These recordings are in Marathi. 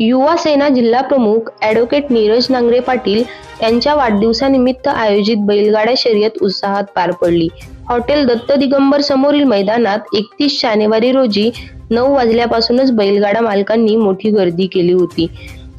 युवा सेना जिल्हा प्रमुख ॲडव्होकेट नीरज नांगरे पाटील यांच्या वाढदिवसानिमित्त आयोजित बैलगाड्या शर्यत उत्साहात पार पडली. हॉटेल दत्त दिगंबर समोरील मैदानात एकतीस जानेवारी रोजी नऊ वाजल्यापासूनच बैलगाडा मालकांनी मोठी गर्दी केली होती.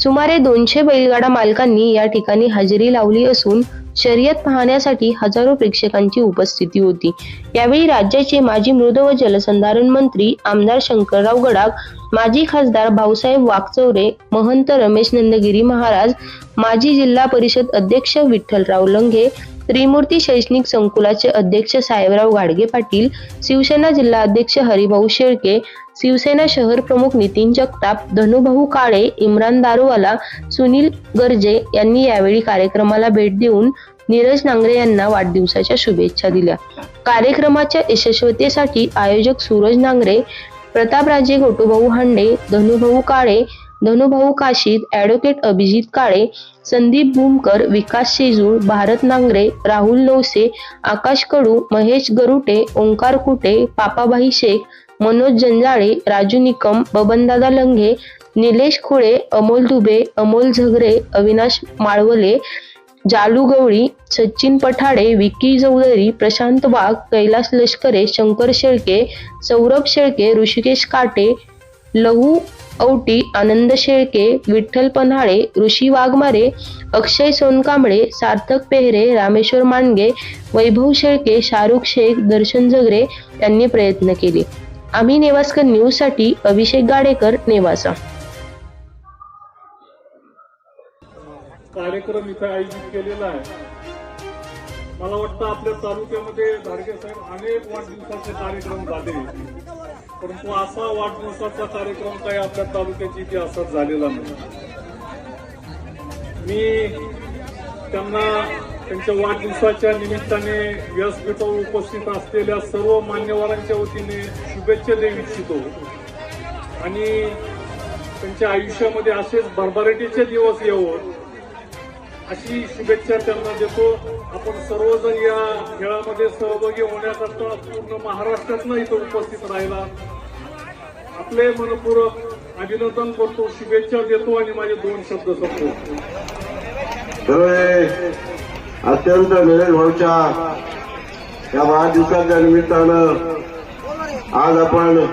सुमारे दोनशे बैलगाडा मालकांनी या ठिकाणी हजेरी लावली असून शर्यत पाहण्यासाठी हजारो प्रेक्षकांची उपस्थिती होती. यावेळी राज्याचे माजी मृद व जलसंधारण मंत्री आमदार शंकरराव गडाख माजी खासदार भाऊसाहेब वाकचौरे महंत रमेश नंदगिरी महाराज माजी जिल्हा परिषद अध्यक्ष विठ्ठलराव लंघे त्रिमूर्ती शैक्षणिक संकुलाचे अध्यक्ष साहेबराव गाडगे पाटील शिवसेना जिल्हा अध्यक्ष हरिभाऊ शेळके शिवसेना शहर प्रमुख नितीन जगताप धनुभाऊ काळे इम्रान दारूवाला सुनील गर्जे यांनी यावेळी कार्यक्रमाला भेट देऊन नीरज नांगरे यांना वाढदिवसाच्या शुभेच्छा दिल्या. कार्यक्रमाच्या यशस्वीतेसाठी आयोजक सूरज नांगरे प्रतापराजे गोटूभाऊ हांडे धनुभाऊ काळे धनुभाऊ काशीद ॲडव्होकेट अभिजित काळे संदीप भूमकर विकास शेजूळ भारत नांगरे राहुल नवसे आकाश कडू महेश गरुटे ओंकार कुटे पापाभाई शेख मनोज जंजाळे राजू निकम बबनदादा लंघे निलेश खुळे अमोल दुबे अमोल झगरे अविनाश माळवले जालू गवळी सचिन पठाडे विकी चौधरी प्रशांत वाघ कैलास लष्करे शंकर शेळके सौरभ शेळके ऋषिकेश काटे लहू औटी आनंद शेळके विठ्ठल पन्हाळे ऋषी वाघमारे अक्षय सोनकांबळे सार्थक पेहरे रामेश्वर मांडगे वैभव शेळके शाहरुख शेख दर्शन जगरे यांनी प्रयत्न केले. आम्ही नेवासकर न्यूजसाठी अभिषेक गाडेकर नेवासा. कार्यक्रम इथे आयोजित केलेला आहे. मला वाटतं आपल्या तालुक्यामध्ये धाडगे साहेब अनेक वाढदिवसाचे कार्यक्रम झाले. परंतु असा वाढदिवसाचा कार्यक्रम काही आपल्या तालुक्याच्या इतिहासात झालेला नाही. मी त्यांना त्यांच्या वाढदिवसाच्या निमित्ताने व्यासपीठावर उपस्थित असलेल्या सर्व मान्यवरांच्या वतीने शुभेच्छा देऊ इच्छितो. आणि त्यांच्या आयुष्यामध्ये असेच भरभराटीचे दिवस येवो. अशी शुभेच्छा त्यांना देतो. आपण सर्वजण या खेळामध्ये सहभागी होण्याकरता पूर्ण महाराष्ट्रातनं इथं उपस्थित राहिला आपले मनपूर्वक अभिनंदन करतो शुभेच्छा देतो आणि माझे दोन शब्द संपतो अत्यंत निलेश भाऊच्या या वाढदिवसाच्या निमित्तानं आज आपण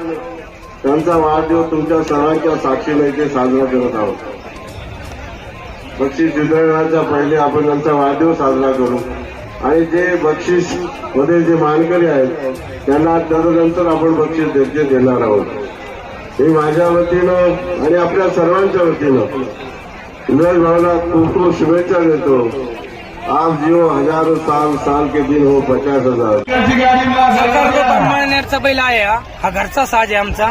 त्यांचा वाढदिवस तुमच्या सर्वांच्या साक्षीने इथे साजरा करत आहोत. बक्षीस वितरणाच्या पहिले आपण त्यांचा वाढदिवस साजरा करू. आणि जे बक्षीसमध्ये जे मानकरी आहेत त्यांना तदनंतर आपण बक्षीस देते देणार आहोत. हे माझ्या वतीनं आणि आपल्या सर्वांच्या वतीनं इंद्रज भावना खूप खूप शुभेच्छा देतो. आप जिओ हजारो साल साल के दिन हो पचास हजार. घरचा बैल आहे हा. हा घरचा साज आहे आमचा.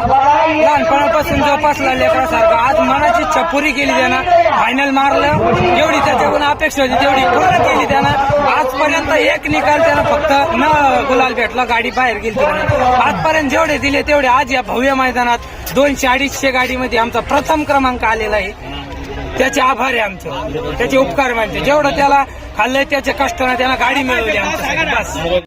लहानपणापासून जोपासला लेकरासारखा. आज मनाची छपुरी केली त्यानं. फायनल मारलं. जेवढी त्याच्याकडून अपेक्षा होती तेवढी पूर्ण केली त्यानं. आजपर्यंत एक निकाल त्यानं फक्त न गुलाल भेटला गाडी बाहेर गेली त्यानं. आजपर्यंत जेवढे दिले तेवढे आज या भव्य मैदानात दोनशे अडीचशे गाडीमध्ये आमचा प्रथम क्रमांक आलेला आहे. त्याचे आभार आहे आमचे. त्याचे उपकार मानते. जेवढं त्याला खाल्लंय त्याचे कष्टानं त्याला गाडी मिळवली आमच्या बस.